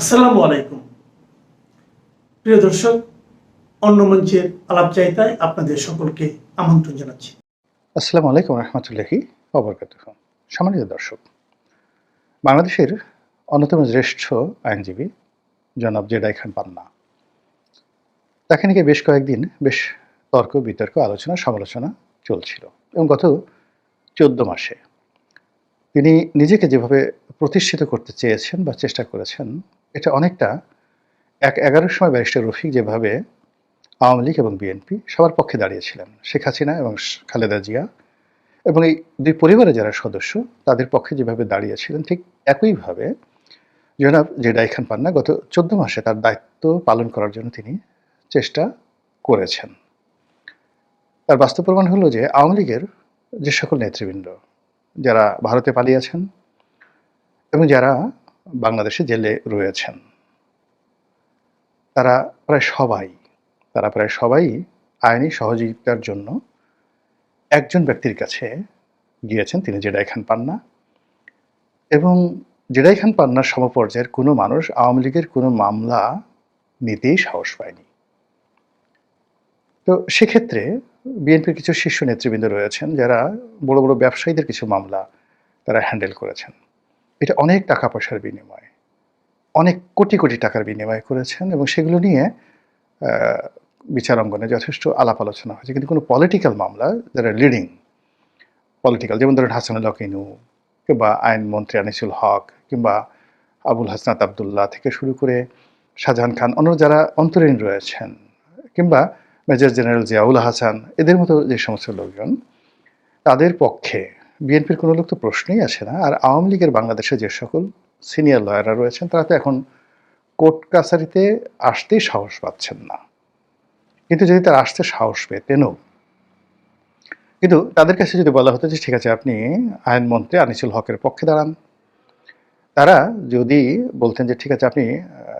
আসসালামু আলাইকুম। প্রিয় দর্শক, অন্য মঞ্চের আলাপচারিতায় আপনাদের সকলকে আমন্ত্রণ জানাচ্ছি। আসসালামু আলাইকুম রহমতুল্লাহি অবরকাত সম্মানিত দর্শক, বাংলাদেশের অন্যতম জ্যেষ্ঠ আইনজীবী জনাব জেডাই খান পান্না। তাকে নিয়ে বেশ কয়েকদিন বেশ তর্ক, বিতর্ক, আলোচনা, সমালোচনা চলছিল এবং গত চোদ্দ মাসে তিনি নিজেকে যেভাবে প্রতিষ্ঠিত করতে চেয়েছেন বা চেষ্টা করেছেন এটা অনেকটা এক এগারোর সময় ব্যারিস্টার রফিক যেভাবে আওয়ামী লীগ এবং বিএনপি সবার পক্ষে দাঁড়িয়েছিলেন, শেখ হাসিনা এবং খালেদা জিয়া এবং এই দুই পরিবারের যারা সদস্য তাদের পক্ষে যেভাবে দাঁড়িয়েছিলেন ঠিক একইভাবে জনাব জেডাই খান পান্না গত চোদ্দ মাসে তার দায়িত্ব পালন করার জন্য তিনি চেষ্টা করেছেন। তার বাস্তব প্রমাণ হলো যে আওয়ামী লীগের যে সকল নেতৃবৃন্দ যারা ভারতে পালিয়েছেন এবং যারা বাংলাদেশে জেলে রয়েছেন। তারা প্রায় সবাই, তারা প্রায় সবাই আইনি সহযোগিতার জন্য একজন ব্যক্তির কাছে গিয়েছেন, তিনি জেডাই খান পান্না। এবং জেডাই খান পান্নার সমপর্যায়ের কোনো মানুষ আওয়ামী লীগের কোনো মামলা নিতেই সাহস পায়নি। তো সেক্ষেত্রে বিএনপির কিছু শীর্ষ নেতৃবৃন্দ রয়েছেন, যারা বড় বড় ব্যবসায়ীদের কিছু মামলা তারা হ্যান্ডেল করেছেন। এটা অনেক টাকা পয়সার বিনিময়। অনেক কোটি কোটি টাকার বিনিময় করেছেন এবং সেগুলো নিয়ে আহ, বিচার অঙ্গনে যথেষ্ট আলাপ আলোচনা হয়েছে। কিন্তু কোনো পলিটিক্যাল মামলা যারা লিডিং পলিটিক্যাল যেমন ধরেন হাসানুল হক ইনু কিংবা আইনমন্ত্রী আনিসুল হক কিংবা আবুল হাসনাত আবদুল্লাহ থেকে শুরু করে শাহজাহান খান অন্য যারা অন্তরীণ রয়েছেন কিংবা মেজর জেনারেল জিয়াউল হাসান এদের মতো যে সমস্ত লোকজন তাদের পক্ষে বিএনপির কোনো লোক তো প্রশ্নই আসে না। আর আওয়ামী লীগের বাংলাদেশে যে সকল সিনিয়র লয়াররা রয়েছেন, তারা তো এখন কোর্ট কাছারিতে আসতেই সাহস পাচ্ছেন না। কিন্তু যদি তারা আসতে সাহস পেতেনও কিন্তু তাদের কাছে যদি বলা হতো যে, ঠিক আছে, আপনি আইনমন্ত্রী আনিসুল হকের পক্ষে দাঁড়ান। তারা যদি বলতেন যে, ঠিক আছে, আপনি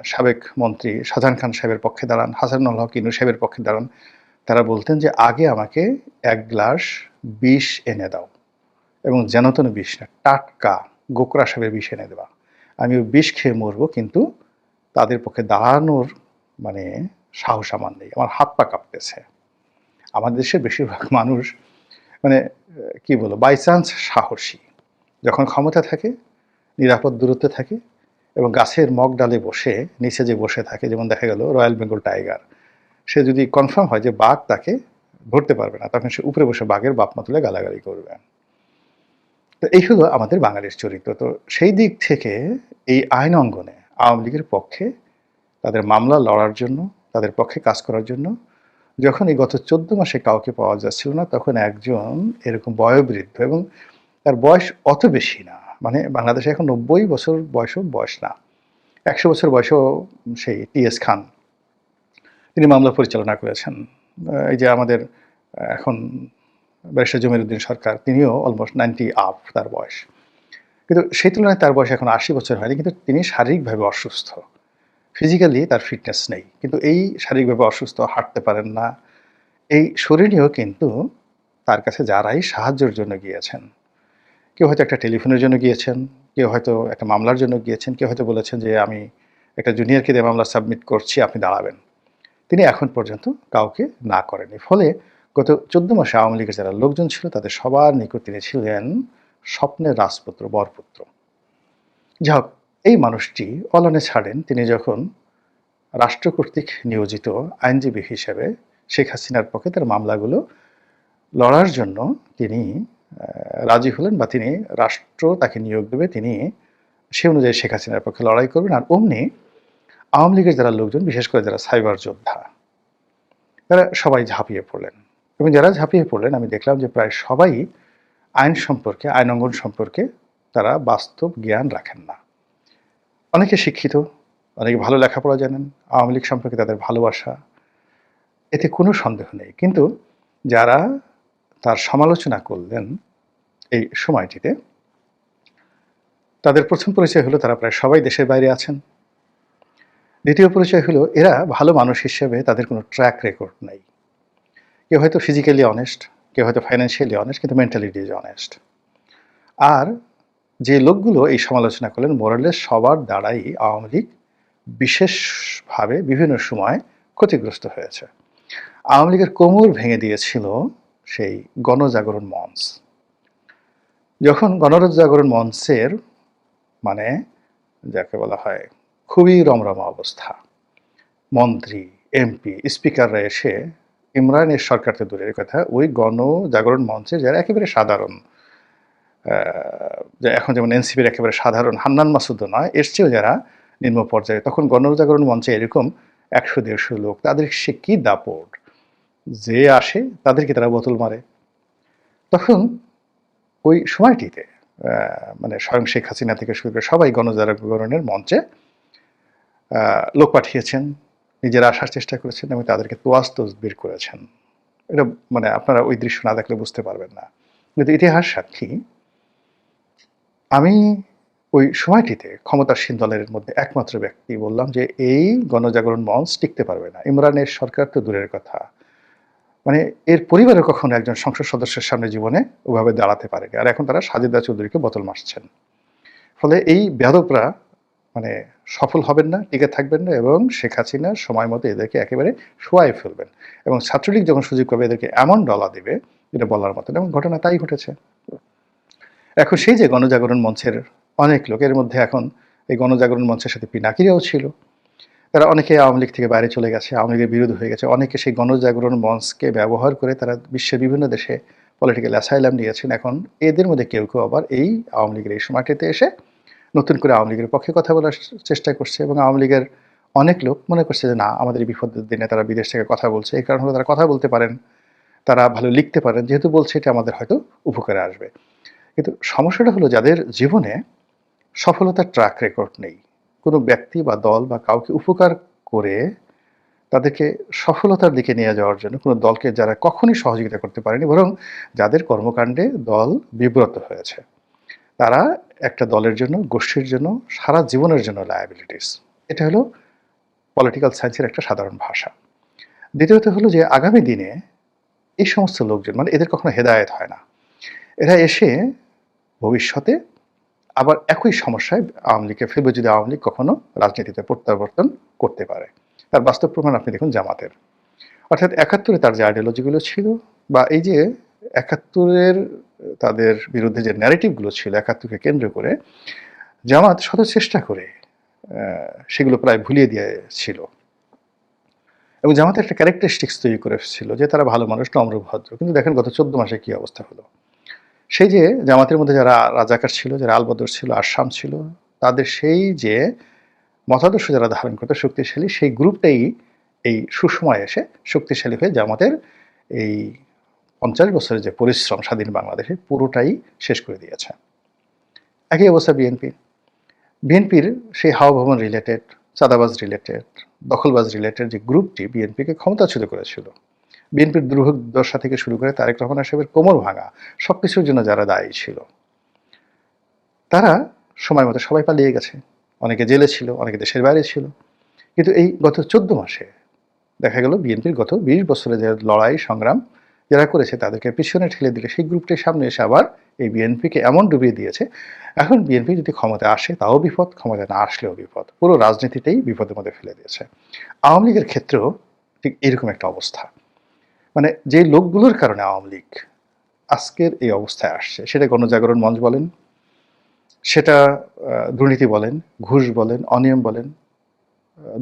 সাবেক মন্ত্রী শাহজাহান খান সাহেবের পক্ষে দাঁড়ান, হাসানুল হক ইনু সাহেবের পক্ষে দাঁড়ান। তারা বলতেন যে, আগে আমাকে এক গ্লাস বিষ এনে দাও। এবং যেন তেন বিষ না, টাটকা গোকরা সাহেবের বিষ এনে দেওয়া আমি ওই বিষ খেয়ে মরবো, কিন্তু তাদের পক্ষে দাঁড়ানোর মানে সাহস আমার নেই, আমার হাত পা কাঁপতেছে। আমাদের দেশের বেশিরভাগ মানুষ মানে কি বলব বাই চান্স সাহসী। যখন ক্ষমতা থাকে, নিরাপদ দূরত্বে থাকে এবং গাছের মগ ডালে বসে, নিচে যে বসে থাকে, যেমন দেখা গেল রয়্যাল বেঙ্গল টাইগার, সে যদি কনফার্ম হয় যে বাঘ তাকে ধরতে পারবে না, তখন সে উপরে বসে বাঘের বাপ মা তুলে গালাগালি করবে। তো এই হলো আমাদের বাঙালির চরিত্র। তো সেই দিক থেকে এই আইন অঙ্গনে আওয়ামী লীগের পক্ষে তাদের মামলা লড়ার জন্য, তাদের পক্ষে কাজ করার জন্য যখন এই গত চোদ্দ মাসে কাউকে পাওয়া যাচ্ছিল না, তখন একজন এরকম বয়োবৃদ্ধ এবং তার বয়স অত বেশি না মানে বাংলাদেশে এখন নব্বই বছর বয়সও বয়স না। একশো বছর বয়সও সেই টিএস খান, তিনি মামলা পরিচালনা করেছেন। এই যে আমাদের এখন ব্যারিস্টার জমিরুদ্দিন সরকার, তিনিও অলমোস্ট নাইনটি আপ তার বয়স। কিন্তু সেই তুলনায় তার বয়স এখন আশি বছর হয়নি, কিন্তু তিনি শারীরিকভাবে অসুস্থ। ফিজিক্যালি তার ফিটনেস নেই, কিন্তু এই শারীরিকভাবে অসুস্থ, হাঁটতে পারেন না। এই শরীরেও কিন্তু তার কাছে যারাই সাহায্যের জন্য গিয়েছেন, কেউ হয়তো একটা টেলিফোনের জন্য গিয়েছেন, কেউ হয়তো একটা মামলার জন্য গিয়েছেন, কেউ হয়তো বলেছেন যে আমি একটা জুনিয়রকে দিয়ে মামলা সাবমিট করছি, আপনি দাঁড়াবেন। তিনি এখন পর্যন্ত কাউকে না করেনি ফলে গত চোদ্দ মাসে আওয়ামী লীগের যারা লোকজন ছিল, তাদের সবার নিকট তিনি ছিলেন স্বপ্নের রাজপুত্র, বরপুত্র। যাই হোক, এই মানুষটি অলানে ছাড়েন তিনি যখন রাষ্ট্র কর্তৃক নিয়োজিত আইনজীবী হিসেবে শেখ হাসিনার পক্ষে তার মামলাগুলো লড়ার জন্য তিনি রাজি হলেন বা তিনি রাষ্ট্র তাকে নিয়োগ দেবে, তিনি সে অনুযায়ী শেখ হাসিনার পক্ষে লড়াই করবেন। আর অমনি আওয়ামী লীগের যারা লোকজন, বিশেষ করে যারা সাইবার যোদ্ধা, তারা সবাই ঝাঁপিয়ে পড়লেন। এবং যারা ঝাঁপিয়ে পড়লেন, আমি দেখলাম যে প্রায় সবাই আইন সম্পর্কে, আইন অঙ্গন সম্পর্কে তারা বাস্তব জ্ঞান রাখেন না। অনেকে শিক্ষিত, অনেকে ভালো লেখাপড়া জানেন, আওয়ামী লীগ সম্পর্কে তাদের ভালোবাসা, এতে কোনো সন্দেহ নেই। কিন্তু যারা তার সমালোচনা করলেন এই সময়টিতে, তাদের প্রথম পরিচয় হলো তারা প্রায় সবাই দেশের বাইরে আছেন। দ্বিতীয় পরিচয় হলো এরা ভালো মানুষ হিসেবে তাদের কোনো ট্র্যাক রেকর্ড নাই। কেউ হয়তো ফিজিক্যালি অনেস্ট কেউ হয়তো ফাইন্যান্সিয়ালি অনেস্ট কিন্তু মেন্টালিটি অনেস্ট আর যে লোকগুলো এই সমালোচনা করলেন মোরালের সবার দ্বারাই আওয়ামী লীগ বিশেষভাবে বিভিন্ন সময় ক্ষতিগ্রস্ত হয়েছে। আওয়ামী লীগের কোমর ভেঙে দিয়েছিল সেই গণজাগরণ মঞ্চ। যখন গণজাগরণ মঞ্চের মানে যাকে বলা হয় খুবই রমরমা অবস্থা, মন্ত্রী এমপি স্পিকাররা এসে ইমরানের সরকারকে দূরের কথা, ওই গণজাগরণ মঞ্চে যারা একেবারে সাধারণ এখন যেমন এনসিপির একেবারে সাধারণ হান্নান মাসুদও নয়, এর চেয়েও যারা নিম্ন পর্যায়ে, তখন গণজাগরণ মঞ্চে এরকম একশো, দেড়শো লোক, তাদের সে কি দাপট? যে আসে তাদেরকে তারা বোতল মারে। তখন ওই সময়টিতে মানে স্বয়ং শেখ হাসিনা থেকে শুরু করে সবাই গণজাগরণের মঞ্চে লোক পাঠিয়েছেন। নিজেরা আসার চেষ্টা করেছেন এবং তাদেরকে তোয়াজ তোজ বের করেছেন। এটা মানে আপনারা ওই দৃশ্য না দেখলে বুঝতে পারবেন না। কিন্তু ইতিহাস সাক্ষী, আমি ওই সময়টিতে ক্ষমতাসীন দলের মধ্যে একমাত্র ব্যক্তি বললাম যে এই গণজাগরণ মঞ্চ টিকতে পারবে না। ইমরানের সরকার তো দূরের কথা। মানে এর পরিবারে কখনো একজন সংসদ সদস্যের সামনে জীবনে ওভাবে দাঁড়াতে পারেনি। আর এখন তারা সাজিদা চৌধুরীকে বোতল মারছেন। ফলে এই বেদকরা মানে সফল হবেন না, টিকে থাকবেন না এবং শেখ হাসিনা সময় মতো এদেরকে একেবারে শোয়াই ফেলবেন। এবং ছাত্রলীগ যখন সুযোগ পাবে, এদেরকে এমন ডলা দেবে যেটা বলার মতন এবং ঘটনা তাই ঘটেছে। এখন সেই যে গণজাগরণ মঞ্চের অনেক লোক, এর মধ্যে এখন এই গণজাগরণ মঞ্চের সাথে পিনাকিরাও ছিল। তারা অনেকে আওয়ামী লীগ থেকে বাইরে চলে গেছে, আওয়ামী লীগের বিরোধী হয়ে গেছে। অনেকে সেই গণজাগরণ মঞ্চকে ব্যবহার করে তারা বিশ্বের বিভিন্ন দেশে পলিটিক্যাল অ্যাসাইলাম নিয়েছেন। এখন এদের মধ্যে কেউ কেউ আবার এই আওয়ামী লীগের এই সময়টিতে এসে নতুন করে আওয়ামী লীগের পক্ষে কথা বলার চেষ্টা করছে এবং আওয়ামী লীগের অনেক লোক মনে করছে যে, না, আমাদের বিপদের দিনে তারা বিদেশ থেকে কথা বলছে। এই কারণে তারা কথা বলতে পারেন, তারা ভালো লিখতে পারেন, যেহেতু বলছে এটা আমাদের হয়তো উপকারে আসবে। কিন্তু সমস্যাটা হলো যাদের জীবনে সফলতার ট্র্যাক রেকর্ড নেই। কোনো ব্যক্তি বা দল বা কাউকে উপকার করে তাদেরকে সফলতার দিকে নিয়ে যাওয়ার জন্য কোনো দলকে যারা কখনই সহযোগিতা করতে পারেনি, বরং যাদের কর্মকাণ্ডে দল বিব্রত হয়েছে। তারা একটা দলের জন্য, গোষ্ঠীর জন্য, সারা জীবনের জন্য লায়াবিলিটিস এটা হলো পলিটিক্যাল সায়েন্সের একটা সাধারণ ভাষা। দ্বিতীয়ত হলো যে, আগামী দিনে এই সমস্ত লোকজন মানে এদের কখনো হেদায়েত হয় না। এরা এসে ভবিষ্যতে আবার একই সমস্যায় আওয়ামী লীগকে ফেলবে যদি আওয়ামী লীগ কখনো রাজনীতিতে প্রত্যাবর্তন করতে পারে। তার বাস্তব প্রমাণ আপনি দেখুন জামাতের। অর্থাৎ একাত্তরে তার যে আইডিওলজিগুলো ছিল বা এই যে একাত্তরের তাদের বিরুদ্ধে যে ন্যারেটিভগুলো ছিল একাত্তরকে কেন্দ্র করে, জামাত শত চেষ্টা করে সেগুলো প্রায় ভুলিয়ে দিয়েছিল। এবং জামাতের একটা ক্যারেক্টারিস্টিক্স তৈরি করেছিল যে তারা ভালো মানুষ নম্রভদ্র কিন্তু দেখেন গত চোদ্দ মাসে কি অবস্থা হলো। সেই যে জামাতের মধ্যে যারা রাজাকার ছিল, যারা আলবদর ছিল, আসাম ছিল, তাদের সেই যে মতাদর্শ যারা ধারণ করতে শক্তিশালী, সেই গ্রুপটাই এই সুসময় এসে শক্তিশালী হয়ে জামাতের এই পঞ্চাশ বছরের যে পরিশ্রম স্বাধীন বাংলাদেশে পুরোটাই শেষ করে দিয়েছে। একই অবস্থা বিএনপি। বিএনপির সেই হাওয়া ভবন রিলেটেড চাঁদাবাজ রিলেটেড দখলবাজ রিলেটেড যে গ্রুপটি বিএনপিকে ক্ষমতাচ্যুত করেছিল। বিএনপির দুর্দশা থেকে শুরু করে তারেক রহমান সাহেবের কোমর ভাঙা সব কিছুর জন্য যারা দায়ী ছিল, তারা সময় মতো সবাই পালিয়ে গেছে। অনেকে জেলে ছিল, অনেকে দেশের বাইরে ছিল। কিন্তু এই গত চোদ্দ মাসে দেখা গেল বিএনপির গত বিশ বছরে যে লড়াই সংগ্রাম যারা করেছে তাদেরকে পিছনে ঠেলে দিলে সেই গ্রুপটির সামনে এসে আবার এই বিএনপিকে এমন ডুবিয়ে দিয়েছে। এখন বিএনপি যদি ক্ষমতা আসে তাও বিপদ ক্ষমতা না আসলেও বিপদ। পুরো রাজনীতিটাই বিপদের মধ্যে ফেলে দিয়েছে। আওয়ামী লীগের ক্ষেত্রেও ঠিক এরকম একটা অবস্থা। মানে যে লোকগুলোর কারণে আওয়ামী লীগ আজকের এই অবস্থায় আসছে, সেটা গণজাগরণ মঞ্চ বলেন, সেটা দুর্নীতি বলেন, ঘুষ বলেন, অনিয়ম বলেন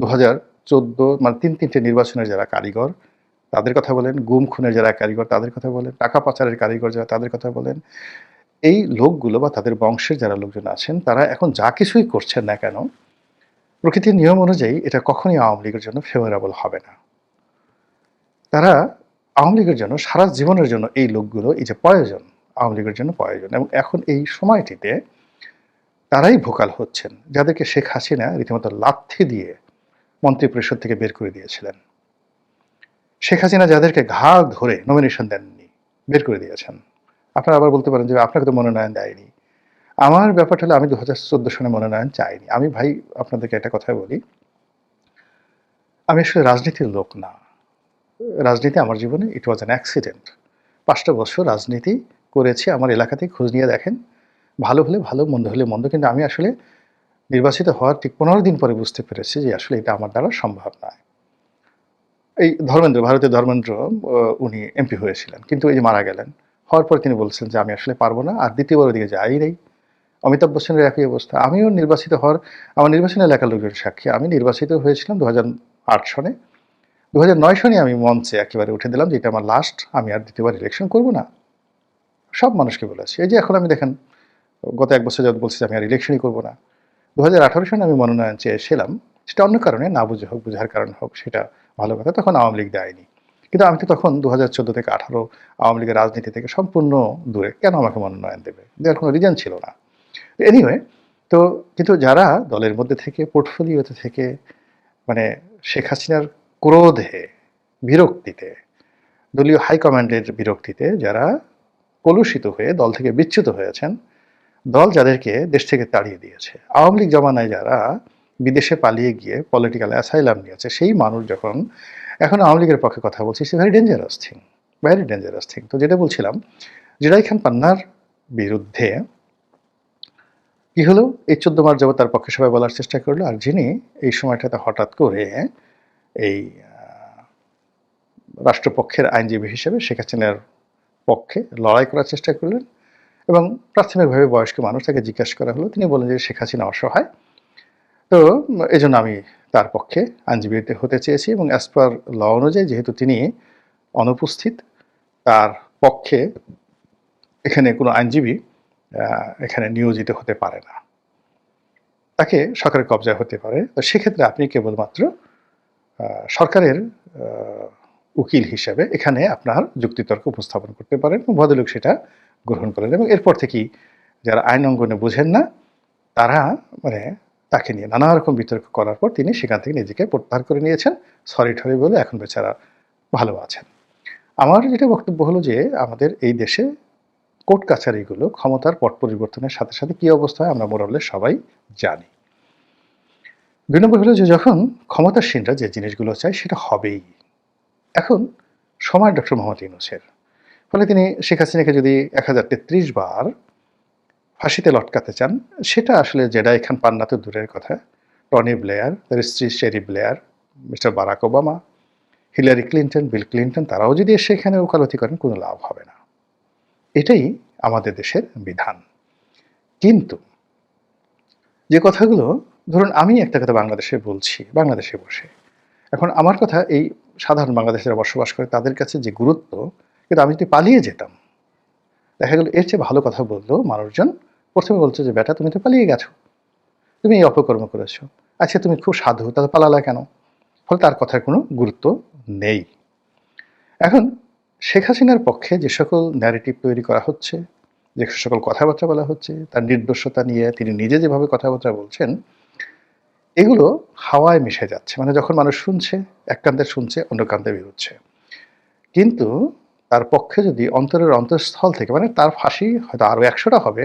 দু হাজার চোদ্দ মানে তিন তিনটে নির্বাচনের যারা কারিগর তাদের কথা বলেন, গুম খুনের যারা কারিগর, তাদের কথা বলেন, টাকা পাচারের কারিগর যারা, তাদের কথা বলেন। এই লোকগুলো বা তাদের বংশের যারা লোকজন আছেন, তারা এখন যা কিছুই করছেন না কেন, প্রকৃতির নিয়ম অনুযায়ী এটা কখনই আওয়ামী লীগের জন্য ফেভারেবল হবে না। তারা আওয়ামী লীগের জন্য, সারা জীবনের জন্য এই লোকগুলো এই যে প্রয়োজন, আওয়ামী লীগের জন্য প্রয়োজন। এবং এখন এই সময়টিতে তারাই ভোকাল হচ্ছেন, যাদেরকে শেখ হাসিনা রীতিমতো লাথি দিয়ে মন্ত্রিপরিষদ থেকে বের করে দিয়েছিলেন। শেখ হাসিনা যাদেরকে ঘা ধরে নমিনেশন দেননি, বের করে দিয়েছেন। আপনারা আবার বলতে পারেন যে আপনাকে তো মনোনয়ন দেয়নি। আমার ব্যাপারটা হলো আমি দু হাজার চোদ্দ সনে মনোনয়ন চাইনি। আমি ভাই আপনাদেরকে একটা কথা বলি। আমি আসলে রাজনীতির লোক না। রাজনীতি আমার জীবনে ইট ওয়াজ অ্যান অ্যাক্সিডেন্ট পাঁচটা বছর রাজনীতি করেছি, আমার এলাকাতে খোঁজ নিয়ে দেখেন। ভালো হলে ভালো, মন্দ হলে মন্দ, কিন্তু আমি আসলে নির্বাচিত হওয়ার ঠিক পনেরো দিন পরে বুঝতে পেরেছি যে আসলে এটা আমার দ্বারা সম্ভব নয়। এই ধর্মেন্দ্র, ভারতীয় ধর্মেন্দ্র উনি এমপি হয়েছিলেন। কিন্তু এই যে মারা গেলেন, হওয়ার পর তিনি বলছেন যে আমি আসলে পারব না, আর দ্বিতীয়বার ওদিকে যাই নেই। অমিতাভ বচ্চনের একই অবস্থা। আমিও নির্বাচিত হওয়ার, আমার নির্বাচনী এলাকার লোকজন সাক্ষী। আমি নির্বাচিত হয়েছিলাম দু আট সনে। দু সনে আমি মঞ্চে একেবারে উঠে দিলাম যে এটা আমার লাস্ট আমি আর দ্বিতীয়বার ইলেকশন করব না। সব মানুষকে বলেছি। এই যে এখন আমি দেখেন, গত এক বছর যত বলছি আমি আর ইলেকশনই করব না। দু হাজার আঠারো সনে আমি মনোনয়ন চেয়েছিলাম সেটা অন্য কারণে, না বুঝে হোক, বুঝার কারণ হোক, সেটা ভালো কথা, তখন আওয়ামী লীগ দেয়নি। কিন্তু আমি তো তখন দু হাজার চোদ্দ থেকে আঠারো আওয়ামী লীগের রাজনীতি থেকে সম্পূর্ণ দূরে। কেন আমাকে মনোনয়ন দেবে? দেওয়ার কোনো রিজন ছিল না। এনিওয়ে তো কিন্তু যারা দলের মধ্যে থেকে পোর্টফোলিওতে থেকে মানে শেখ হাসিনার ক্রোধে, বিরক্তিতে, দলীয় হাইকমান্ডের বিরক্তিতে যারা কলুষিত হয়ে, দল থেকে বিচ্যুত হয়েছেন, দল যাদেরকে দেশ থেকে তাড়িয়ে দিয়েছে। আওয়ামী লীগ জমানায় যারা বিদেশে পালিয়ে গিয়ে পলিটিক্যাল অ্যাসাইলাম নিয়েছে, সেই মানুষ যখন এখন আওয়ামী লীগের পক্ষে কথা বলছি, সে very dangerous thing very dangerous thing তো যেটা বলছিলাম জেরাই খান পান্নার বিরুদ্ধে কি হলো? এই চোদ্দ মার্চ যাবত তার পক্ষে সবাই বলার চেষ্টা করল, আর যিনি এই সময়টাতে হঠাৎ করে এই রাষ্ট্রপক্ষের আইনজীবী হিসেবে শেখ হাসিনার পক্ষে লড়াই করার চেষ্টা করলেন এবং প্রাথমিকভাবে বয়স্ক মানুষ তাকে জিজ্ঞাসা করা হলো। তিনি বললেন যে শেখ হাসিনা অসহায় তো এই জন্য আমি তার পক্ষে আইনজীবী হতে চেয়েছি এবং অ্যাজ পার ল অনুযায়ী যেহেতু তিনি অনুপস্থিত, তার পক্ষে এখানে কোনো আইনজীবী এখানে নিয়োজিত হতে পারে না। তাকে সরকারের কবজায় হতে পারে। তো সেক্ষেত্রে আপনি কেবলমাত্র সরকারের উকিল হিসেবে এখানে আপনার যুক্তিতর্ক উপস্থাপন করতে পারেন এবং ভদ্রলোক সেটা গ্রহণ করেন এবং এরপর থেকেই যারা আইন অঙ্গনে বোঝেন না, তারা মানে তাকে নিয়ে নানা রকম বিতর্ক করার পর তিনি সেখান থেকে নিজেকে প্রত্যাহার করে নিয়েছেন। সরি ঠরি বলে এখন বেচারা ভালো আছেন। আমার যেটা বক্তব্য হলো যে, আমাদের এই দেশে কোর্ট কাছারিগুলো ক্ষমতার পট পরিবর্তনের সাথে সাথে কী অবস্থা হয় আমরা মোরালে সবাই জানি। দুই নম্বর হলো যে, যখন ক্ষমতাসীনরা যে জিনিসগুলো চায় সেটা হবেই। এখন সময় ডক্টর মোহাম্মদ ইউনুসের। ফলে তিনি শেখ হাসিনাকে যদি এক হাজার তেত্রিশ বার ফাঁসিতে লটকাতে চান, সেটা আসলে জেডাই খান পান্না তো দূরের কথা। টনি ব্লেয়ার তার স্ত্রী Cherie Blair, mister Barack Obama, Hillary Clinton, Bill Clinton, তারাও যদি এসে এখানে ওকালতি করেন, কোনো লাভ হবে না। এটাই আমাদের দেশের বিধান। কিন্তু যে কথাগুলো, ধরুন আমি একটা কথা বাংলাদেশে বলছি, বাংলাদেশে বসে। এখন আমার কথা, এই সাধারণ বাংলাদেশের বসবাস করে, তাদের কাছে যে গুরুত্ব, কিন্তু আমি যদি পালিয়ে যেতাম, দেখা গেল এর চেয়ে ভালো কথা বলল মানুষজন প্রথমে বলছে যে, বেটা, তুমি তো পালিয়ে গেছো। তুমি এই অপকর্ম করেছ। আচ্ছা তুমি খুব সাধু, তাহলে পালালা কেন? ফলে তার কথার কোনো গুরুত্ব নেই। এখন শেখ হাসিনার পক্ষে যে সকল ন্যারেটিভ তৈরি করা হচ্ছে, যে সকল কথাবার্তা বলা হচ্ছে, তার নির্দোষতা নিয়ে তিনি নিজে যেভাবে কথাবার্তা বলছেন, এগুলো হাওয়ায় মিশে যাচ্ছে। মানে যখন মানুষ শুনছে, এক কান্দে শুনছে, অন্য কান্দে বেরোচ্ছে। কিন্তু তার পক্ষে যদি অন্তরের অন্তঃস্থল থেকে মানে তার ফাঁসি হয়তো আরও একশোটা হবে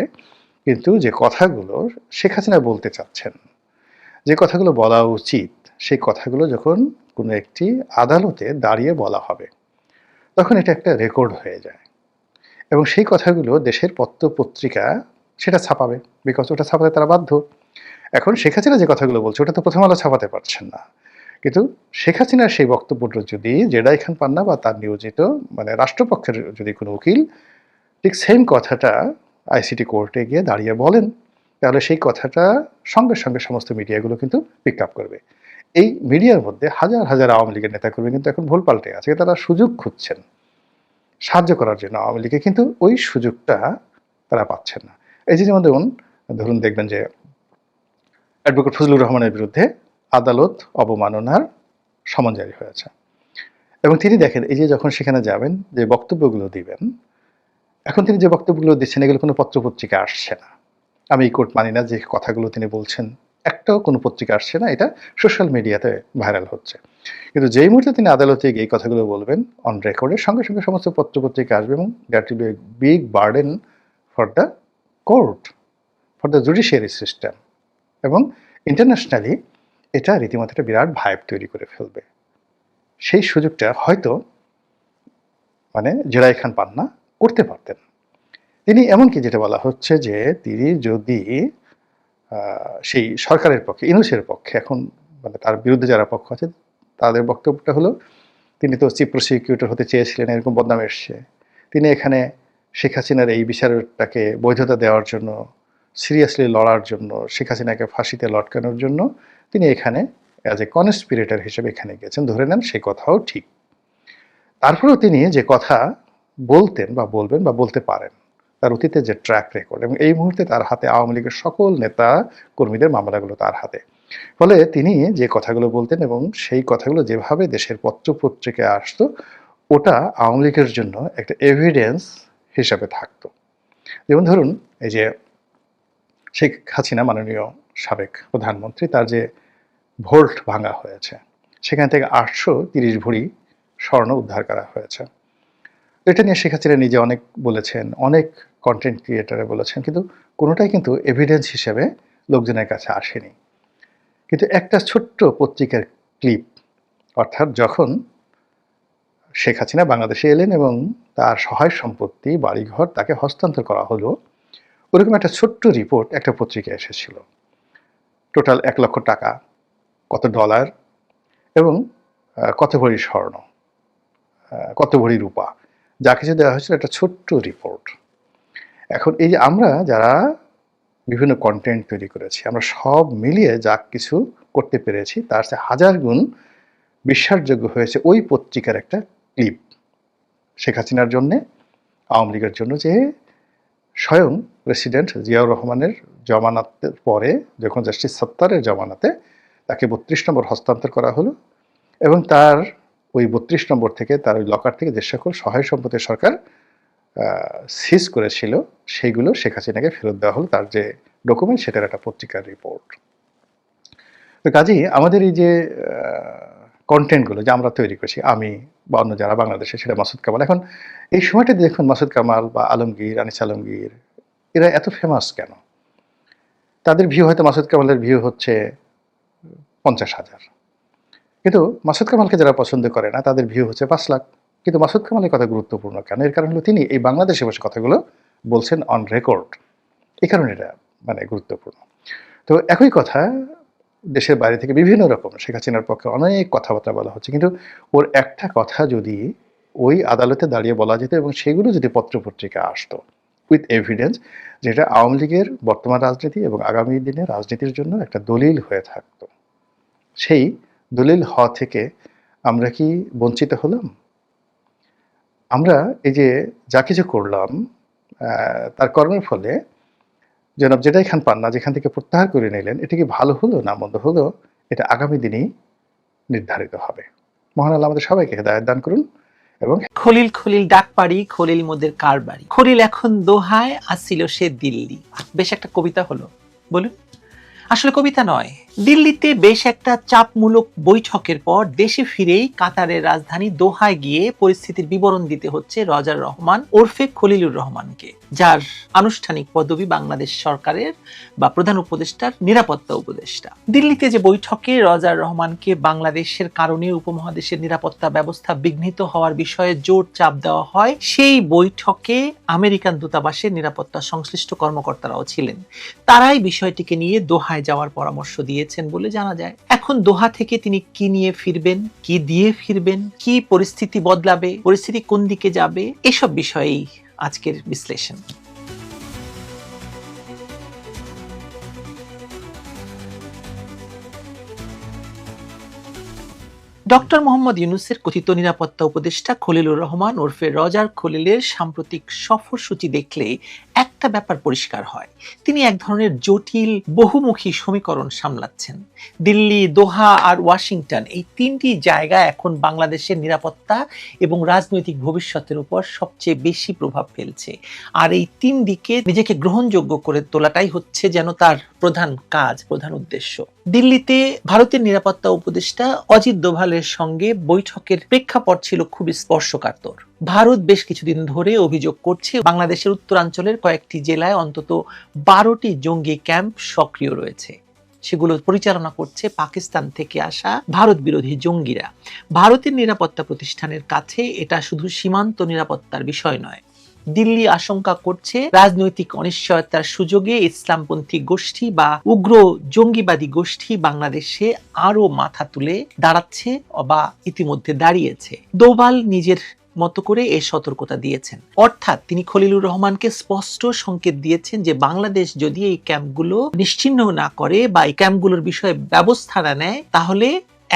কিন্তু যে কথাগুলো শেখ হাসিনা বলতে চাচ্ছেন, যে কথাগুলো বলা উচিত, সেই কথাগুলো যখন কোনো একটি আদালতে দাঁড়িয়ে বলা হবে, তখন এটা একটা রেকর্ড হয়ে যায়। এবং সেই কথাগুলো দেশের পত্র পত্রিকা সেটা ছাপাবে বিকজ ওটা ছাপাতে তারা বাধ্য। এখন শেখ হাসিনা যে কথাগুলো বলছে, ওটা তো প্রথম আলো ছাপাতে পারছেন না। কিন্তু শেখ হাসিনার সেই বক্তব্যটা যদি জেডাই খান পান্না বা তার নিয়োজিত মানে রাষ্ট্রপক্ষের যদি কোনো উকিল, ঠিক সেম কথাটা আইসিটি কোর্টে গিয়ে দাঁড়িয়ে বলেন, তাহলে সেই কথাটা সঙ্গে সঙ্গে সমস্ত মিডিয়াগুলো কিন্তু পিক আপ করবে। এই মিডিয়ার মধ্যে হাজার হাজার আওয়ামী লীগের নেতাকর্মী কিন্তু এখন ভুল পাল্টে আছে, তারা সুযোগ খুঁজছেন। সাহায্য করার জন্য আওয়ামী লীগে কিন্তু ওই সুযোগটা তারা পাচ্ছেন না। এই যে যেমন ধরুন ধরুন দেখবেন যে অ্যাডভোকেট ফজলুর রহমানের বিরুদ্ধে আদালত অবমাননার সমন জারি হয়েছে। এবং তিনি দেখেন, এই যে যখন সেখানে যাবেন, যে বক্তব্যগুলো দিবেন এখন তিনি যে বক্তব্যগুলো দিচ্ছেন, এগুলো কোনো পত্রপত্রিকা আসছে না। আমি কোর্ট মানি না যে কথাগুলো তিনি বলছেন, একটাও কোনো পত্রিকা আসছে না। এটা সোশ্যাল মিডিয়াতে ভাইরাল হচ্ছে। কিন্তু যেই মুহূর্তে তিনি আদালতে গিয়ে এই কথাগুলো বলবেন অন রেকর্ডের সঙ্গে সঙ্গে সমস্ত পত্রপত্রিকা আসবে এবং that will be big burden for the court for the judiciary system এবং ইন্টারন্যাশনালি এটা রীতিমতো একটা বিরাট ভাইব তৈরি করে ফেলবে। সেই সুযোগটা হয়তো মানে জেরাই খান পান্না করতে পারতেন। তিনি এমনকি যেটা বলা হচ্ছে যে তিনি যদি সেই সরকারের পক্ষে, ইনুসের পক্ষে এখন মানে তার বিরুদ্ধে যারা পক্ষ আছে, তাদের বক্তব্যটা হলো, তিনি তো চিফ প্রসিকিউটর হতে চেয়েছিলেন, এরকম বদনাম এসছে। তিনি এখানে শেখ হাসিনার এই বিচারটাকে বৈধতা দেওয়ার জন্য, সিরিয়াসলি লড়ার জন্য, শেখ হাসিনাকে ফাঁসিতে লটকানোর জন্য তিনি এখানে অ্যাজ এ কনস্পিরেটর হিসেবে এখানে গেছেন। ধরে নেন সেই কথাও ঠিক। তারপরেও তিনি যে কথা বলতেন বা বলবেন বা বলতে পারেন, তার অতীতে যে ট্র্যাক রেকর্ড এবং এই মুহূর্তে তার হাতে আওয়ামী লীগের সকল নেতা কর্মীদের মামলাগুলো তার হাতে। ফলে তিনি যে কথাগুলো বলতেন এবং সেই কথাগুলো যেভাবে দেশের পত্র পত্রিকায় আসতো, ওটা আওয়ামী লীগের জন্য একটা এভিডেন্স হিসাবে থাকতো। যেমন ধরুন, এই যে শেখ হাসিনা মাননীয় সাবেক প্রধানমন্ত্রী, তার যে ভোল্ট ভাঙা হয়েছে, সেখান থেকে আটশো তিরিশ ভরি স্বর্ণ উদ্ধার করা হয়েছে। এটা নিয়ে শেখ হাসিনা নিজে অনেক বলেছেন, অনেক কন্টেন্ট ক্রিয়েটারে বলেছেন, কিন্তু কোনোটাই কিন্তু এভিডেন্স হিসেবে লোকজনের কাছে আসেনি। কিন্তু একটা ছোট্ট পত্রিকার ক্লিপ অর্থাৎ যখন শেখ হাসিনা বাংলাদেশে এলেন এবং তার সহায় সম্পত্তি, বাড়িঘর তাকে হস্তান্তর করা হলো, ওরকম একটা ছোট্ট রিপোর্ট একটা পত্রিকায় এসেছিল। টোটাল এক লক্ষ টাকা, কত ডলার এবং কত ভরি স্বর্ণ কত ভরি রূপা। যা কিছু দেওয়া হয়েছিল একটা ছোট্ট রিপোর্ট এখন এই যে আমরা যারা বিভিন্ন কন্টেন্ট তৈরি করেছি, আমরা সব মিলিয়ে যা কিছু করতে পেরেছি, তার সে হাজার গুণ বিশ্বাসযোগ্য হয়েছে ওই পত্রিকার একটা ক্লিপ শেখ হাসিনার জন্যে, আওয়ামী লীগের জন্য যে স্বয়ং প্রেসিডেন্ট জিয়াউর রহমানের জমানাতের পরে যখন জাস্টিস সত্তারের জমানাতে তাকে বত্রিশ নম্বর হস্তান্তর করা হলো এবং তার ওই বত্রিশ নম্বর থেকে তার ওই লকার থেকে যে সকল সহায় সম্পদের সরকার সিজ করেছিল, সেইগুলো শেখ হাসিনাকে ফেরত দেওয়া হলো তার যে ডকুমেন্ট সেটার একটা পত্রিকার রিপোর্ট তো কাজেই আমাদের এই যে কন্টেন্টগুলো যে আমরা তৈরি করছি, আমি বা অন্য যারা বাংলাদেশে, সেটা মাসুদ কামাল। এখন এই সময়টা দেখুন মাসুদ কামাল বা আলমগীর, আনিস আলমগীর, এরা এত ফেমাস কেন? তাদের ভিউ হয়তো মাসুদ কামালের ভিউ হচ্ছে পঞ্চাশ হাজার। কিন্তু মাসুদ কামালকে যারা পছন্দ করে না, তাদের ভিউ হচ্ছে পাঁচ লাখ। কিন্তু মাসুদ কামালের কথা গুরুত্বপূর্ণ কেন? এর কারণ হলো তিনি এই বাংলাদেশে বসে কথাগুলো বলছেন অন রেকর্ড এই কারণে এটা মানে গুরুত্বপূর্ণ। তো একই কথা, দেশের বাইরে থেকে বিভিন্ন রকম শেখ হাসিনার পক্ষে অনেক কথাবার্তা বলা হচ্ছে। কিন্তু ওর একটা কথা যদি ওই আদালতে দাঁড়িয়ে বলা যেত এবং সেগুলো যদি পত্রপত্রিকা আসতো উইথ এভিডেন্স যেটা আওয়ামী লীগের বর্তমান রাজনীতি এবং আগামী দিনে রাজনীতির জন্য একটা দলিল হয়ে থাকতো। সেই দলিল হওয়া থেকে আমরা কি বঞ্চিত হলাম? আমরা এই যে যা কিছু করলাম তার কর্মের ফলে জনাব যেটাই খান পান না যেখান থেকে প্রত্যাহার করে নিলেন, এটা কি ভালো হলো না মন্দ হলো? এটা আগামী দিনেই নির্ধারিত হবে। মহান আমাদের সবাইকে হেদায়ত দান করুন এবং খলিল খলিল ডাক পারি খলিল মোদের কার বাড়ি খলিল এখন দোহায় আসছিল সে দিল্লি। বেশ একটা কবিতা হলো। বলুন। আসলে কবিতা নয়। দিল্লিতে বেশ একটা চাপমূলক বৈঠকের পর দেশে ফিরেই কাতারের রাজধানী দোহায় গিয়ে পরিস্থিতির বিবরণ দিতে হচ্ছে রজার রহমান ওরফে খলিলুর রহমানকে। যার আনুষ্ঠানিক পদবি বাংলাদেশ সরকারের বা প্রধান উপদেষ্টার নিরাপত্তা উপদেষ্টা। দিল্লিতে যে বৈঠকে রজার রহমানকে বাংলাদেশের কারণে উপমহাদেশের নিরাপত্তা ব্যবস্থা বিঘ্নিত হওয়ার বিষয়ে জোর চাপ দেওয়া হয়, সেই বৈঠকে আমেরিকান দূতাবাসের নিরাপত্তা সংশ্লিষ্ট কর্মকর্তারাও ছিলেন। তারাই বিষয়টিকে নিয়ে দোহায় যাওয়ার পরামর্শ দিয়েছেন বলে জানা যায়। এখন দোহা থেকে তিনি কি নিয়ে ফিরবেন, কি দিয়ে ফিরবেন, কি পরিস্থিতি বদলাবে, পরিস্থিতি কোন দিকে যাবে, এসব বিষয়েই আজকের বিশ্লেষণ। ডক্টর মোহাম্মদ ইউনুসের কথিত নিরাপত্তা উপদেষ্টা খলিলুর রহমান ওরফে রজার খলিলের সাম্প্রতিক সফরসূচি দেখলে একটা ব্যাপার পরিষ্কার হয়। তিনি এক ধরনের জটিল, বহুমুখী সমীকরণ সামলাচ্ছেন। দিল্লি, দোহা আর ওয়াশিংটন এই তিনটি জায়গা এখন বাংলাদেশের নিরাপত্তা এবং রাজনৈতিক ভবিষ্যতের উপর সবচেয়ে বেশি প্রভাব ফেলছে। আর এই তিন দিকে নিজেকে গ্রহণযোগ্য করে তোলাটাই হচ্ছে যেন তার প্রধান কাজ, প্রধান উদ্দেশ্য। দিল্লিতে ভারতের নিরাপত্তা উপদেষ্টা অজিত দোভালের সঙ্গে বৈঠকের প্রেক্ষাপট ছিল খুব স্পর্শকাতর। ভারত বেশ কিছুদিন ধরে অভিযোগ করছে, বাংলাদেশের উত্তরাঞ্চলের কয়েকটি জেলায় অন্তত বারোটি জঙ্গি ক্যাম্প সক্রিয় রয়েছে। সেগুলো পরিচালনা করছে পাকিস্তান থেকে আসা ভারত বিরোধী জঙ্গিরা। ভারতের নিরাপত্তা প্রতিষ্ঠানের কাছে এটা শুধু সীমান্ত নিরাপত্তার বিষয় নয় দিল্লি আশঙ্কা করছে রাজনৈতিক অনিশ্চয়তার সুযোগে ইসলামপন্থী গোষ্ঠী বা উগ্র জঙ্গিবাদী গোষ্ঠী বাংলাদেশে আরও মাথা তুলে দাঁড়াচ্ছে বা ইতিমধ্যে দাঁড়িয়েছে। দোভাল নিজের মতো করে এই সতর্কতা দিয়েছেন। অর্থাৎ তিনি খলিলুর রহমানকে স্পষ্ট সংকেত দিয়েছেন যে বাংলাদেশ যদি এই ক্যাম্পগুলো নিশ্চিহ্ন না করে বা এই ক্যাম্পগুলোর বিষয়ে ব্যবস্থা না নেয়, তাহলে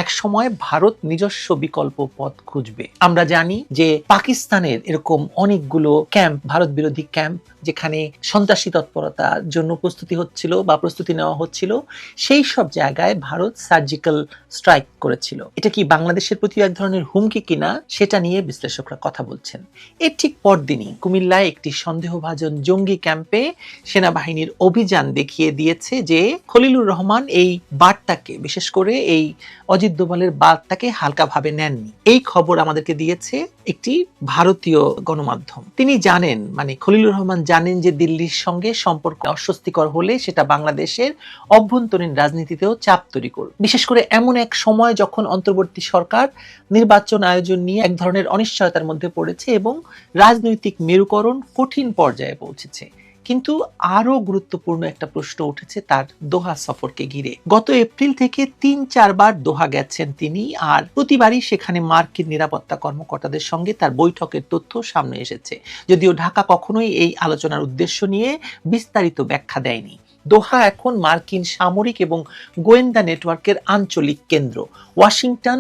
এক সময় ভারত নিজস্ব বিকল্প পথ খুঁজবে। আমরা জানি যে পাকিস্তানের এরকম অনেকগুলো ক্যাম্প ভারত বিরোধী ক্যাম্প যেখানে সন্ত্রাসী তৎপরতার জন্য প্রস্তুতি হচ্ছিল বা প্রস্তুতি নেওয়া হচ্ছিল, সেই সব জায়গায় ভারত সার্জিক্যাল স্ট্রাইক করেছিল। এটা কি বাংলাদেশের প্রতি এক ধরনের হুমকি কিনা, সেটা নিয়ে বিশ্লেষকরা কথা বলছেন। এর ঠিক পরদিনই কুমিল্লায় একটি সন্দেহভাজন জঙ্গি ক্যাম্পে সেনাবাহিনীর অভিযান দেখিয়ে দিয়েছে যে খলিলুর রহমান এই বার্তাকে, বিশেষ করে এই অজিত দোভালের বার্তাকে হালকাভাবে নেননি। এই খবর আমাদেরকে দিয়েছে একটি ভারতীয় গণমাধ্যম। তিনি জানেন মানে খলিলুর রহমান জানেন যে দিল্লির সঙ্গে সম্পর্ক অস্বস্তিকর হলে সেটা বাংলাদেশের অভ্যন্তরীণ রাজনীতিতেও চাপ তৈরি করবে। বিশেষ করে এমন এক সময় যখন অন্তর্বর্তী সরকার নির্বাচন আয়োজন নিয়ে এক ধরনের অনিশ্চয়তার মধ্যে পড়েছে এবং রাজনৈতিক মেরুকরণ কঠিন পর্যায়ে পৌঁছেছে। কিন্তু আরও গুরুত্বপূর্ণ একটা প্রশ্ন উঠেছে তার দোহা সফরকে ঘিরে। গত এপ্রিল থেকে তিন, চারবার দোহা গেছেন তিনি আর প্রতিবারই সেখানে মার্কিন নিরাপত্তা কর্মকর্তাদের সঙ্গে তার বৈঠকের তথ্য সামনে এসেছে। যদিও ঢাকা কখনোই এই আলোচনার উদ্দেশ্য নিয়ে বিস্তারিত ব্যাখ্যা দেয়নি। দোহা এখন মার্কিন সামরিক এবং গোয়েন্দা নেটওয়ার্কের আঞ্চলিক কেন্দ্র। ওয়াশিংটন,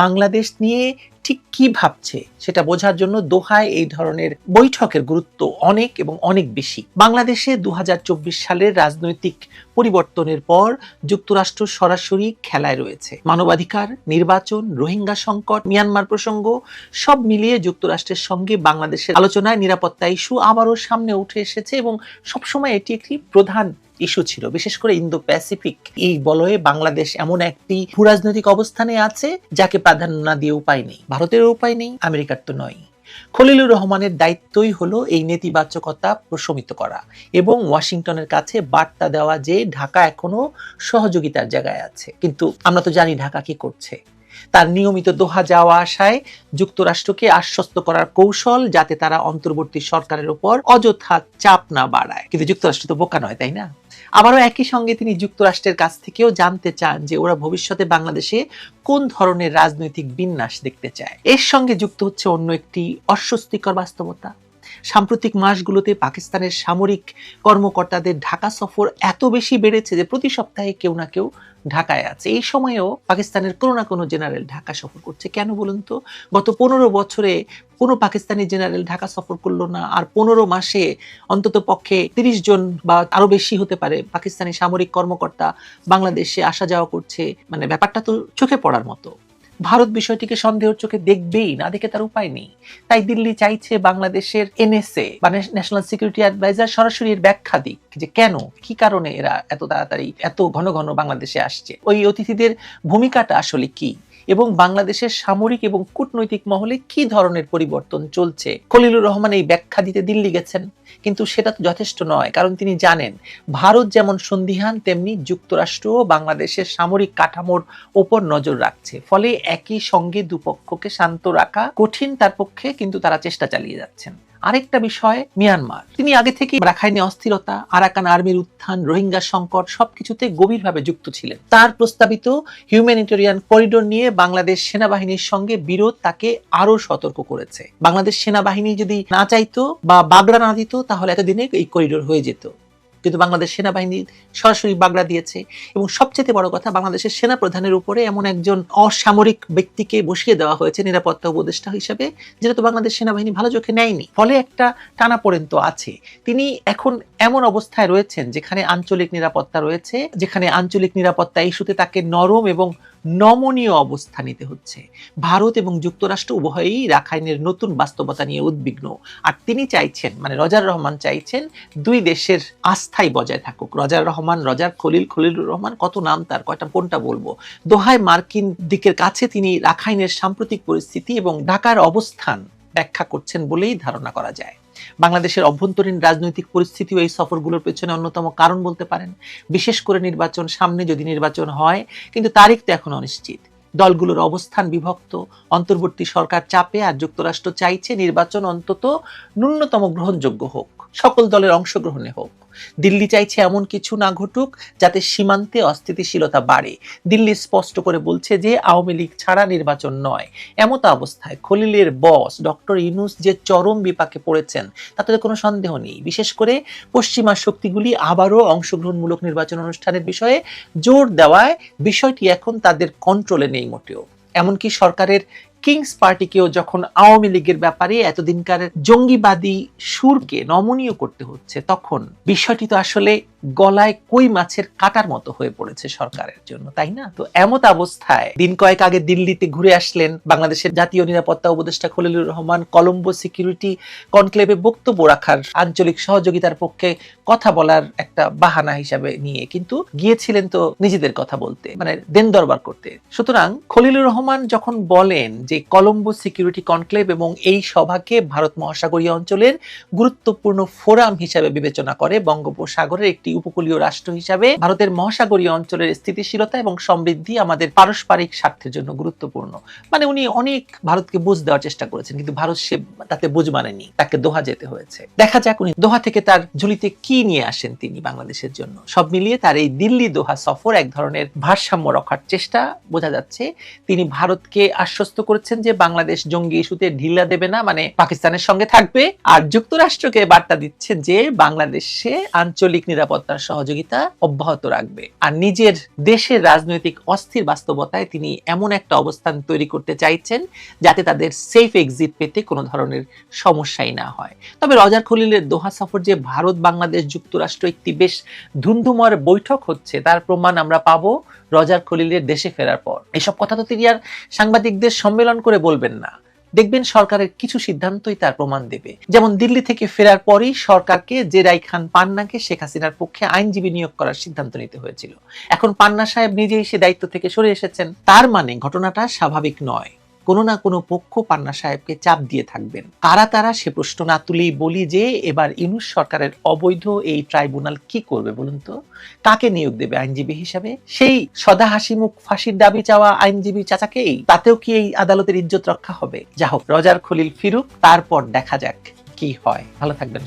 বাংলাদেশ নিয়ে ঠিক কি ভাবছে সেটা বোঝার জন্য দোহায় এই ধরনের বৈঠকের গুরুত্ব অনেক এবং অনেক বেশি। বাংলাদেশে দুহাজার চব্বিশ সালের রাজনৈতিক পরিবর্তনের পর যুক্তরাষ্ট্র সরাসরি খেলায় রয়েছে। মানবাধিকার, নির্বাচন, রোহিঙ্গা সংকট, মিয়ানমার প্রসঙ্গ, সব মিলিয়ে যুক্তরাষ্ট্রের সঙ্গে বাংলাদেশের আলোচনায় নিরাপত্তা ইস্যু আবারও সামনে উঠে এসেছে এবং সবসময় এটি একটি প্রধান ইস্যু ছিল। বিশেষ করে ইন্দো প্যাসিফিক এই বলয়ে বাংলাদেশ এমন একটি ভূরাজনৈতিক অবস্থানে আছে যাকে প্রাধান্য না দিয়ে উপায় নেই। ভারতেরও উপায় নেই, আমেরিকার তো নয়। খলিলুর রহমানের দায়িত্বই হলো এই নেতিবাচকতা প্রশমিত করা এবং ওয়াশিংটনের কাছে বার্তা দেওয়া যে ঢাকা এখনও সহযোগিতার জায়গায় আছে। কিন্তু আমরা তো জানি ঢাকা কি করছে। তার নিয়মিত দোহা যাওয়া আসায় যুক্তরাষ্ট্রকে আশ্বস্ত করার কৌশল যাতে তারা অন্তর্বর্তী সরকারের উপর অযথা চাপ না বাড়ায়। কিন্তু যুক্তরাষ্ট্র তো বোকা নয়, তাই না? আবারও একই সঙ্গে তিনি যুক্তরাষ্ট্রের কাছ থেকেও জানতে চান যে ওরা ভবিষ্যতে বাংলাদেশে কোন ধরনের রাজনৈতিক বিন্যাস দেখতে চায়। এর সঙ্গে যুক্ত হচ্ছে অন্য একটি অস্বস্তিকর বাস্তবতা। সাম্প্রতিক মাসগুলোতে পাকিস্তানের সামরিক কর্মকর্তাদের ঢাকা সফর এত বেশি বেড়েছে যে প্রতি সপ্তাহে কেউ না কেউ ঢাকায় আছে। এই সময়েও পাকিস্তানের কোনো না কোনো জেনারেল ঢাকা সফর করছে। কেন বলুন তো? গত পনেরো বছরে কোনো পাকিস্তানি জেনারেল ঢাকা সফর করল না আর পনেরো মাসে অন্তত পক্ষে তিরিশ জন বা আরও বেশি হতে পারে পাকিস্তানি সামরিক কর্মকর্তা বাংলাদেশে আসা যাওয়া করছে। মানে ব্যাপারটা তো চোখে পড়ার মতো। ভারত বিষয়টিকে সন্দেহের চোখে দেখবেই, না দেখে তার উপায় নেই। তাই দিল্লি চাইছে বাংলাদেশের এনএসএ, বা ন্যাশনাল সিকিউরিটি অ্যাডভাইজার, সরাসরি এর ব্যাখ্যা দিক যে কেন, কি কারণে এরা এত তাড়াতাড়ি এত ঘন ঘন বাংলাদেশে আসছে। ওই অতিথিদের ভূমিকাটা আসলে কি? এবং বাংলাদেশের সামরিক এবং কূটনৈতিক মহলে কি ধরনের পরিবর্তন চলছে? খলিলুর রহমান এই ব্যাখ্যা দিতে দিল্লি গেছেন, কিন্তু সেটা তো যথেষ্ট নয়, কারণ তিনি জানেন, ভারত যেমন সন্দিহান তেমনি যুক্তরাষ্ট্র বাংলাদেশের সামরিক কাঠামোর ওপর নজর রাখছে। ফলে একই সঙ্গে দুপক্ষকে শান্ত রাখা কঠিন তার পক্ষে, কিন্তু তারা চেষ্টা চালিয়ে যাচ্ছেন। আরেকটা বিষয়, মিয়ানমার। তিনি আগে থেকে রাখাইনে অস্থিরতা, আরাকান আর্মির উত্থান, রোহিঙ্গা সংকট সবকিছুতে গভীরভাবে যুক্ত ছিলেন। তার প্রস্তাবিত হিউম্যানিটেরিয়ান করিডোর নিয়ে বাংলাদেশ সেনাবাহিনীর সঙ্গে বিরোধ তাকে আরও সতর্ক করেছে। বাংলাদেশ সেনাবাহিনী যদি না চাইতো বা বাগড়া না দিত, তাহলে এতদিনে এই করিডোর হয়ে যেত। কিন্তু বাংলাদেশ সেনাবাহিনী সরাসরি বাগড়া দিয়েছে। এবং সবচেয়ে বড় কথা, বাংলাদেশের সেনা প্রধানের উপরে এমন একজন অসামরিক ব্যক্তিকে বসিয়ে দেওয়া হয়েছে নিরাপত্তা উপদেষ্টা হিসেবে, যেটা তো বাংলাদেশ সেনাবাহিনী ভালো চোখে নেয়নি। ফলে একটা টানা পর্যন্ত আছে। তিনি এখন এমন অবস্থায় রয়েছেন যেখানে আঞ্চলিক নিরাপত্তা রয়েছে, যেখানে আঞ্চলিক নিরাপত্তা ইস্যুতে তাকে নরম এবং নমনীয় অবস্থা নিতে হচ্ছে। ভারত এবং যুক্তরাষ্ট্র উভয়ই রাখাইনের নতুন বাস্তবতা নিয়ে উদ্বিগ্ন। আর তিনি চাইছেন মানে রজার রহমান চাইছেন, দুই দেশের আস্থাই বজায় থাকুক। রজার রহমান, রজার খলিল, খলিলুর রহমান, কত নাম তার, কয়টা, কোনটা বলব? দোহায় মার্কিন দিকের কাছে তিনি রাখাইনের সাম্প্রতিক পরিস্থিতি এবং ঢাকার অবস্থান ব্যাখ্যা করছেন বলেই ধারণা করা যায়। বাংলাদেশের অভ্যন্তরীণ রাজনৈতিক পরিস্থিতিও এই সফরগুলোর পেছনে অন্যতম কারণ বলতে পারেন। বিশেষ করে নির্বাচন সামনে যদি নির্বাচন হয়, কিন্তু তারিখ তো এখন অনিশ্চিত। দলগুলোর অবস্থান বিভক্ত। অন্তর্বর্তী সরকার চাপে আর যুক্তরাষ্ট্র চাইছে নির্বাচন অন্তত ন্যূনতম গ্রহণযোগ্য হোক। সকল দলের অংশগ্রহণে হোক। দিল্লি চাইছে এমন কিছু না ঘটুক, যাতে সীমান্তে অস্থিতিশীলতা বাড়ে। দিল্লি স্পষ্ট করে বলছে যে, আওয়ামী লীগ ছাড়া নির্বাচন নয়। এমত অবস্থায় খলিলের বস ডক্টর ইউনুস যে চরম বিপাকে পড়েছেন, তাতে কোনো সন্দেহ নেই। বিশেষ করে পশ্চিমা শক্তিগুলি আবারও অংশগ্রহণমূলক নির্বাচন অনুষ্ঠানের বিষয়ে জোর দেওয়ায় বিষয়টি এখন তাদের কন্ট্রোলে নেই মোটেও। এমনকি সরকারের কিংস পার্টিকেও যখন আওয়ামী লীগের ব্যাপারে এতদিনকার জঙ্গিবাদী সুরকে নমনীয় করতে হচ্ছে, তখন বিষয়টি তো আসলে গলায় কই মাছের কাটার মতো হয়ে পড়েছে সরকারের জন্য, তাই না? তো এমত অবস্থায় দিন কয়েক আগে দিল্লিতে ঘুরে আসলেন বাংলাদেশের জাতীয় নিরাপত্তা উপদেষ্টা খলিলুর রহমান, কলম্বো সিকিউরিটি কনক্লেভে বক্তব্য রাখার আঞ্চলিক সহযোগিতার পক্ষে কথা বলার একটা বাহানা হিসাবে নিয়ে, কিন্তু গিয়েছিলেন তো নিজেদের কথা বলতে মানে দেন দরবার করতে। সুতরাং খলিলুর রহমান যখন বলেন যে কলম্বো সিকিউরিটি কনক্লেভ এবং এই সভাকে ভারত মহাসাগরীয় অঞ্চলের গুরুত্বপূর্ণ ফোরাম হিসাবে বিবেচনা করে বঙ্গোপসাগরের একটি উপকূলীয় রাষ্ট্র হিসাবে ভারতের মহাসাগরীয় অঞ্চলের স্থিতিশীলতা এবং সমৃদ্ধি আমাদের পারস্পরিক স্বার্থের জন্য গুরুত্বপূর্ণ। মানে উনি অনেক ভারতকে বুঝ দেওয়ার চেষ্টা করেছেন, কিন্তু ভারত সে তাতে বুঝ মানেনি, তাকে দোহা যেতে হয়েছে। দেখা যাক উনি দোহা থেকে তার ঝুলিতে কি নিয়ে আসেন তিনি বাংলাদেশের জন্য। সব মিলিয়ে তার এই দিল্লি দোহা সফর এক ধরনের ভারসাম্য রক্ষার চেষ্টা বোঝা যাচ্ছে। তিনি ভারতকে আশ্বস্ত করেছেন যে বাংলাদেশ জঙ্গি ইস্যুতে ঢিলা দেবে না মানে পাকিস্তানের সঙ্গে থাকবে। আর যুক্তরাষ্ট্রকে বার্তা দিচ্ছে যে বাংলাদেশে আঞ্চলিক নিরাপত্তার সহযোগিতা অব্যাহত রাখবে। আর নিজের দেশের রাজনৈতিক অস্থির বাস্তবতায় তিনি এমন একটা অবস্থান তৈরি করতে চাইছেন, যাতে তাদের সেফ এক্সিট পেতে কোনো ধরনের সমস্যাই না হয়। তবে রজার খলিলের দোহা সফর যে ভারত, বাংলাদেশ, যুক্তরাষ্ট্র একটি বেশ ধুন্ধুমর বৈঠক হচ্ছে, তার প্রমাণ আমরা পাবো রজার খলিলের দেশে ফেরার পর। এসব কথা তো তিনি আর সাংবাদিকদের সম্মেলন করে বলবেন না। দেখবেন সরকারের কিছু সিদ্ধান্তই তার প্রমাণ দেবে। যেমন দিল্লি থেকে ফেরার পরই সরকারকে জেরাই খান পান্নাকে শেখ হাসিনার পক্ষে আইনজীবী নিয়োগ করার সিদ্ধান্ত নিতে হয়েছিল। এখন পান্না সাহেব নিজেই সে দায়িত্ব থেকে সরে এসেছেন। তার মানে ঘটনাটা স্বাভাবিক নয়। কোনো না কোনো পক্ষ পান্না সাহেবকে চাপ দিয়ে থাকবেন। কারা তারা সে প্রশ্ন না তুলেই বলি যে, এবার ইনুস সরকারের অবৈধ এই ট্রাইব্যুনাল কি করবে বলুন তো? কাকে নিয়োগ দেবে আইনজীবী হিসাবে? সেই সদা হাসি মুখ ফাঁসির দাবি চাওয়া আইনজীবী চাচাকেই? তাতেও কি এই আদালতের ইজ্জত রক্ষা হবে? যা হোক রজার খলিল ফিরুক, তারপর দেখা যাক কি হয়। ভালো থাকবেন।